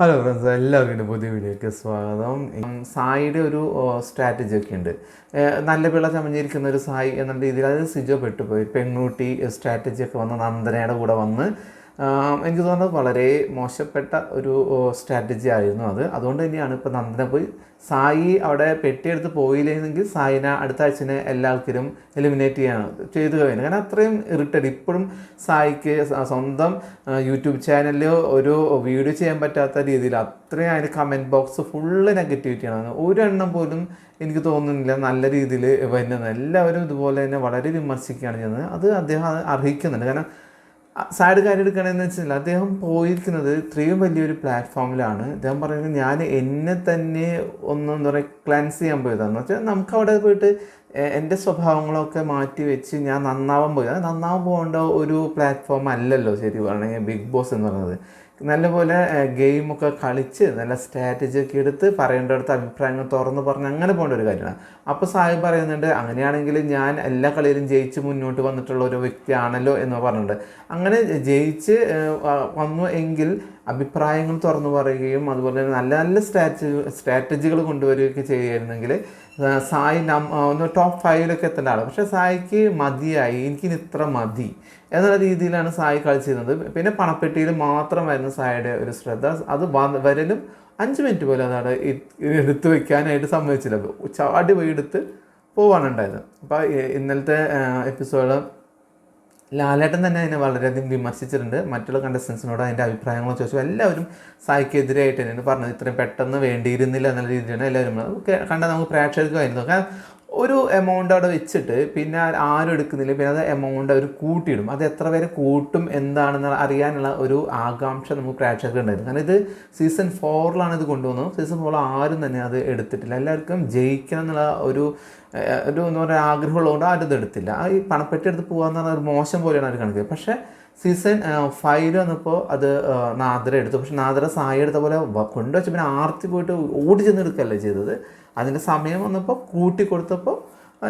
Hello friends എല്ലാവർക്കും എന്റെ പുതിയ വീഡിയോയ്ക്ക് സ്വാഗതം. സായിയുടെ ഒരു സ്ട്രാറ്റജി ഒക്കെ ഉണ്ട്. നല്ല പിള്ള ചമഞ്ഞിരിക്കുന്ന ഒരു സായി എന്നുള്ള രീതിയിൽ അത് സിജോ പെട്ടുപോയി. പെൺകുട്ടി സ്ട്രാറ്റജി ഒക്കെ വന്ന് നന്ദനയുടെ കൂടെ വന്ന് എനിക്ക് തോന്നുന്നത് വളരെ മോശപ്പെട്ട ഒരു സ്ട്രാറ്റജി ആയിരുന്നു അത്. അതുകൊണ്ട് തന്നെയാണ് ഇപ്പോൾ നന്ദന പോയി സായി അവിടെ പെട്ടിയെടുത്ത് പോയില്ലെങ്കിൽ സായിനെ അടുത്ത ആഴ്ചനെ എല്ലാ ആൾക്കാരും എലിമിനേറ്റ് ചെയ്യാൻ ചെയ്തു കഴിഞ്ഞു. കാരണം അത്രയും ഇറിറ്റഡ് ഇപ്പോഴും സായിക്ക് സ്വന്തം യൂട്യൂബ് ചാനലിൽ ഒരു വീഡിയോ ചെയ്യാൻ പറ്റാത്ത രീതിയിൽ അത്രയും അതിന്റെ കമന്റ് ബോക്സ് ഫുള്ള് നെഗറ്റിവിറ്റിയാണ് ഒരെണ്ണം പോലും എനിക്ക് തോന്നുന്നില്ല നല്ല രീതിയിൽ വരുന്നത്. എല്ലാവരും ഇതുപോലെ തന്നെ വളരെ വിമർശിക്കുകയാണ് ചെയ്യുന്നത്. അത് അദ്ദേഹം അർഹിക്കുന്നുണ്ട്. കാരണം സാഡ് കാര്യം എടുക്കണമെന്ന് വെച്ചാൽ അദ്ദേഹം പോയിരിക്കുന്നത് ഇത്രയും വലിയൊരു പ്ലാറ്റ്ഫോമിലാണ് അദ്ദേഹം പറയുന്നത് ഞാൻ എന്നെ തന്നെ ഒന്ന് എന്താ പറയുക ക്ലാൻസ് ചെയ്യാൻ പോയതാണെന്ന് വെച്ചാൽ നമുക്ക് അവിടെ പോയിട്ട് എന്റെ സ്വഭാവങ്ങളൊക്കെ മാറ്റി വെച്ച് ഞാൻ നന്നാവാൻ പോയി. നന്നാവാൻ പോകേണ്ട ഒരു പ്ലാറ്റ്ഫോം അല്ലല്ലോ ശരി പറഞ്ഞെങ്കിൽ ബിഗ് ബോസ് എന്ന് പറയുന്നത്. നല്ലപോലെ ഗെയിമൊക്കെ കളിച്ച് നല്ല സ്ട്രാറ്റജി ഒക്കെ എടുത്ത് പറയേണ്ടടുത്ത് അഭിപ്രായങ്ങൾ തുറന്ന് പറഞ്ഞ് അങ്ങനെ പോകേണ്ട ഒരു കാര്യമാണ്. അപ്പോൾ സാഹിബ് പറയുന്നുണ്ട് അങ്ങനെയാണെങ്കിൽ ഞാൻ എല്ലാ കളിയിലും ജയിച്ച് മുന്നോട്ട് വന്നിട്ടുള്ള ഒരു വ്യക്തിയാണല്ലോ എന്ന് പറഞ്ഞിട്ടുണ്ട്. അങ്ങനെ ജയിച്ച് വന്നു എങ്കിൽ അഭിപ്രായങ്ങൾ തുറന്നു പറയുകയും അതുപോലെ നല്ല നല്ല സ്ട്രാറ്റജി സ്ട്രാറ്റജികൾ കൊണ്ടുവരികയൊക്കെ ചെയ്യുമായിരുന്നെങ്കിൽ സായി നം ഒന്ന് ടോപ്പ് ഫൈവിലൊക്കെ എത്തേണ്ട ആളാണ്. പക്ഷേ സായിക്ക് മതിയായി എനിക്കിനി ഇത്ര മതി എന്നുള്ള രീതിയിലാണ് സായി കളിച്ചിരുന്നത് പിന്നെ പണപ്പെട്ടിയിൽ മാത്രമായിരുന്നു സായിയുടെ ഒരു ശ്രദ്ധ. അത് വരലും അഞ്ച് മിനിറ്റ് പോലും അതാണ് എടുത്തു വെക്കാനായിട്ട് സമ്മതിച്ചില്ല. ചാടി പോയി എടുത്ത് പോവാണ് ഉണ്ടായത് അപ്പോൾ ഇന്നലത്തെ എപ്പിസോഡ് ലാലേട്ടൻ തന്നെ അതിനെ വളരെയധികം വിമർശിച്ചിട്ടുണ്ട്. മറ്റുള്ള കണ്ടസ്റ്റൻസിനോട് അതിന്റെ അഭിപ്രായങ്ങൾ ചോദിച്ചു എല്ലാവരും സായിക്കെതിരായിട്ട് തന്നെയാണ് പറഞ്ഞത്. ഇത്രയും പെട്ടെന്ന് വേണ്ടിയിരുന്നില്ല എന്നുള്ള രീതിയിലാണ് എല്ലാവരും കണ്ടാൽ നമുക്ക് പ്രേക്ഷകർക്കായിരുന്നു കാരണം ഒരു എമൗണ്ട് അവിടെ വെച്ചിട്ട് പിന്നെ ആരും എടുക്കുന്നില്ല. പിന്നെ അത് എമൗണ്ട് അവർ കൂട്ടിയിടും. അത് എത്ര പേര് കൂട്ടും എന്താണെന്ന് അറിയാനുള്ള ഒരു ആകാംക്ഷ നമുക്ക് പ്രേക്ഷകർക്കുണ്ടായിരുന്നു കാരണം ഇത് സീസൺ ഫോറിലാണ് ഇത് കൊണ്ടുവന്നത്. സീസൺ ഫോറിൽ ആരും തന്നെ അത് എടുത്തിട്ടില്ല. എല്ലാവർക്കും ജയിക്കണം എന്നുള്ള ഒരു ഒരു എന്താ പറയുക ആഗ്രഹമുള്ളതുകൊണ്ട് ആരും ഇതെടുത്തില്ല ആ ഈ പണപ്പെട്ടി എടുത്ത് പോകാന്ന് പറഞ്ഞാൽ ഒരു മോശം പോലെയാണ് അവർ കണക്ക് പക്ഷേ സീസൺ ഫൈവ് വന്നപ്പോൾ അത് നാദര എടുത്തു. പക്ഷെ നാദര സായി എടുത്ത പോലെ കൊണ്ടുവച്ച് പിന്നെ ആർത്തി പോയിട്ട് ഓടി ചെന്ന് എടുക്കുകയല്ലേ ചെയ്തത്. അതിന്റെ സമയം വന്നപ്പോൾ കൂട്ടി കൊടുത്തപ്പോൾ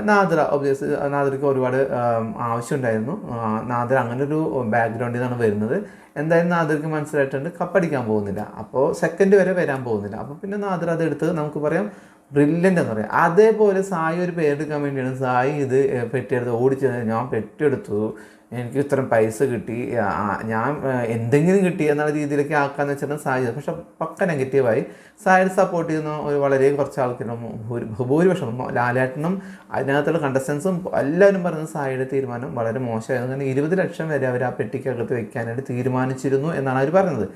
നാദര ഒബ്വിയസ് നാദരയ്ക്ക് ഒരുപാട് ആവശ്യം ആവശ്യമുണ്ടായിരുന്നു. നാദ്ര നാദര അങ്ങനെ ഒരു ബാക്ക്ഗ്രൗണ്ടിൽ നിന്നാണ് വരുന്നത്. എന്തായാലും നാദ്രയ്ക്ക് മനസ്സിലായിട്ടുണ്ട് കപ്പടിക്കാൻ പോകുന്നില്ല. അപ്പോൾ സെക്കൻഡ് വരെ വരാൻ പോകുന്നില്ല. അപ്പോൾ പിന്നെ നാദ്ര അത് എടുത്ത് നമുക്ക് പറയാം ബ്രില്യന്റ് എന്ന് പറയാം. അതേപോലെ സായി ഒരു പേരെടുക്കാൻ വേണ്ടിയാണ്. സായി ഇത് പെട്ടിയെടുത്ത് ഓടിച്ചത്. ഞാൻ പെട്ടിയെടുത്തു എനിക്ക് ഇത്രയും പൈസ കിട്ടി. ഞാൻ എന്തെങ്കിലും കിട്ടി എന്നുള്ള രീതിയിലേക്ക് ആക്കാന്ന് വെച്ചാൽ സായി. പക്ഷെ പക്ക നെഗറ്റീവായി സായി സപ്പോർട്ട് ചെയ്യുന്ന ഒരു വളരെ കുറച്ച് ആൾക്കാരും ഭൂരി- ഭൂരിപക്ഷം ലാലേട്ടനും അതിനകത്തുള്ള കണ്ടസ്റ്റൻസും എല്ലാവരും പറയുന്നത് സായിയുടെ തീരുമാനം വളരെ മോശമായിരുന്നു. കാരണം ഇരുപത് ലക്ഷം വരെ അവർ ആ പെട്ടിക്കകത്ത് വെക്കാനായിട്ട് തീരുമാനിച്ചിരുന്നു എന്നാണ് അവർ പറയുന്നത്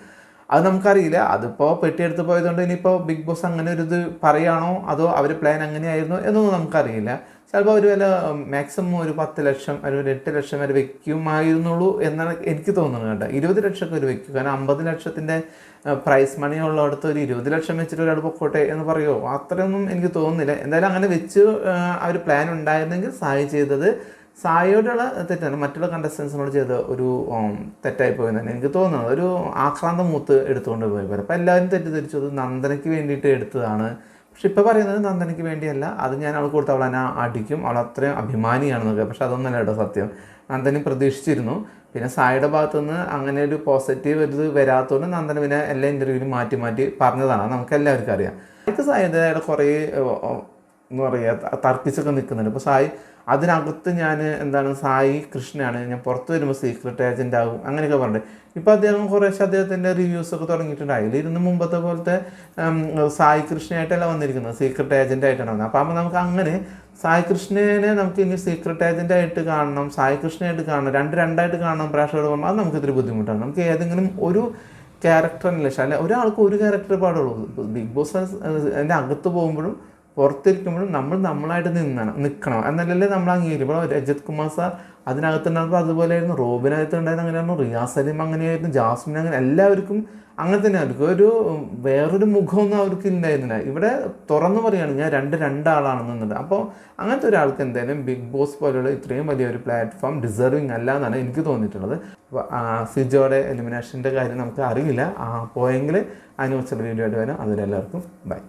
അത് നമുക്കറിയില്ല. അതിപ്പോൾ പെട്ടിയെടുത്ത് പോയതുകൊണ്ട് ഇനിയിപ്പോൾ ബിഗ് ബോസ് അങ്ങനെ ഒരു ഇത് പറയുകയാണോ അതോ അവർ പ്ലാൻ അങ്ങനെയായിരുന്നു എന്നൊന്നും നമുക്കറിയില്ല. ചിലപ്പോൾ അവർ വില മാക്സിമം ഒരു പത്ത് ലക്ഷം ഒരു എട്ട് ലക്ഷം വരെ വെക്കുമായിരുന്നുള്ളൂ എന്നാണ് എനിക്ക് തോന്നുന്നത് കേട്ടോ. ഇരുപത് ലക്ഷമൊക്കെ ഒരു വെക്കും. കാരണം അമ്പത് ലക്ഷത്തിന്റെ പ്രൈസ് മണി ഉള്ളടത്ത് ഒരു ഇരുപത് ലക്ഷം വെച്ചിട്ട് ഒരാൾ പൊക്കോട്ടെ എന്ന് പറയുമോ അത്രയൊന്നും എനിക്ക് തോന്നുന്നില്ല. എന്തായാലും അങ്ങനെ വെച്ച് ആ ഒരു പ്ലാൻ ഉണ്ടായിരുന്നെങ്കിൽ സഹായം ചെയ്തത് സായിയോടുള്ള തെറ്റാണ്. മറ്റുള്ള കണ്ടസ്റ്റൻസിനോട് ചെയ്ത ഒരു തെറ്റായി പോയെന്ന് തന്നെ എനിക്ക് തോന്നുന്നത് ഒരു ആക്രാന്ത മൂത്ത് എടുത്തുകൊണ്ട് പോയി. പോലെ അപ്പോൾ എല്ലാവരും തെറ്റിദ്ധരിച്ചു. അത് നന്ദനയ്ക്ക് വേണ്ടിയിട്ട് എടുത്തതാണ്. പക്ഷെ ഇപ്പോൾ പറയുന്നത് നന്ദനയ്ക്ക് വേണ്ടിയല്ല. അത് ഞാൻ അവൾക്ക് കൊടുത്ത് അവൾ എന്നെ അടിക്കും. അവൾ അത്രയും അഭിമാനിയാണെന്നൊക്കെ പക്ഷെ അതൊന്നല്ല കേട്ടോ സത്യം. നന്ദനും പ്രതീക്ഷിച്ചിരുന്നു. പിന്നെ സായിയുടെ ഭാഗത്തു നിന്ന് അങ്ങനെ ഒരു പോസിറ്റീവ് ഇത് വരാത്തതുകൊണ്ട് നന്ദന പിന്നെ എല്ലാ ഇന്റർവ്യൂവിലും മാറ്റി മാറ്റി പറഞ്ഞതാണ്. നമുക്ക് എല്ലാവർക്കും അറിയാം. എനിക്ക് സായിയുടെ കുറേ എന്ന് പറയുക തർക്കിച്ചൊക്കെ നിൽക്കുന്നുണ്ട്. ഇപ്പോൾ സായി അതിനകത്ത് ഞാൻ എന്താണ് സായി കൃഷ്ണയാണ് ഞാൻ പുറത്ത് വരുമ്പോൾ സീക്രട്ട് ഏജന്റ് ആകും. അങ്ങനെയൊക്കെ പറഞ്ഞിട്ട്. ഇപ്പോൾ അദ്ദേഹം കുറേശ്ശെ അദ്ദേഹത്തിന്റെ റിവ്യൂസ് ഒക്കെ തുടങ്ങിയിട്ടുണ്ട്. അതിലിരുന്ന് മുമ്പത്തെ പോലത്തെ സായി കൃഷ്ണയായിട്ടല്ല വന്നിരിക്കുന്നത്. സീക്രട്ട് ഏജന്റ് ആയിട്ടാണ് വന്നത്. അപ്പോൾ നമുക്ക് അങ്ങനെ സായി കൃഷ്ണനെ നമുക്ക് ഇനി സീക്രട്ട് ഏജന്റ് ആയിട്ട് കാണണം. സായി കൃഷ്ണയായിട്ട് കാണണം. രണ്ട് രണ്ടായിട്ട് കാണണം. പ്രേക്ഷകർ പറഞ്ഞാൽ അത് നമുക്ക് ഇത്തിരി ബുദ്ധിമുട്ടാണ്. നമുക്ക് ഏതെങ്കിലും ഒരു ക്യാരക്ടറിന് ലക്ഷം അല്ലെ ഒരാൾക്ക് ഒരു ക്യാരക്ടർ പാടുള്ളൂ. ബിഗ് ബോസ് അതിന്റെ അകത്ത് പോകുമ്പോഴും പുറത്തിരിക്കുമ്പോഴും നമ്മൾ നമ്മളായിട്ട് നിന്നണം നിൽക്കണം എന്നല്ലല്ലേ നമ്മൾ അംഗീകരിക്കും ഇപ്പോൾ രജത് കുമാർ സാർ അതിനകത്തുണ്ടായപ്പോൾ അതുപോലെയായിരുന്നു. റോബിനകത്ത് ഉണ്ടായിരുന്ന അങ്ങനെയായിരുന്നു. റിയാസ് സലീം അങ്ങനെയായിരുന്നു. ജാസ്മിൻ അങ്ങനെ എല്ലാവർക്കും അങ്ങനെ തന്നെ അവർക്ക് ഒരു വേറൊരു മുഖമൊന്നും അവർക്ക് ഉണ്ടായിരുന്നില്ല ഇവിടെ തുറന്നു പറയുകയാണ് ഞാൻ രണ്ട് രണ്ടാളാണെന്നുണ്ട് അപ്പോൾ അങ്ങനത്തെ ഒരാൾക്ക് എന്തായാലും ബിഗ് ബോസ് പോലെയുള്ള ഇത്രയും വലിയൊരു പ്ലാറ്റ്ഫോം ഡിസർവിങ് അല്ല എന്നാണ് എനിക്ക് തോന്നിയിട്ടുള്ളത്. അപ്പോൾ സിജോയുടെ എലിമിനേഷന്റെ കാര്യം നമുക്ക് അറിയില്ല. പോയെങ്കിൽ അതിനെക്കുറിച്ചുള്ള വീഡിയോ ആയിട്ട് വരാം. അതിലെല്ലാവർക്കും ബൈ.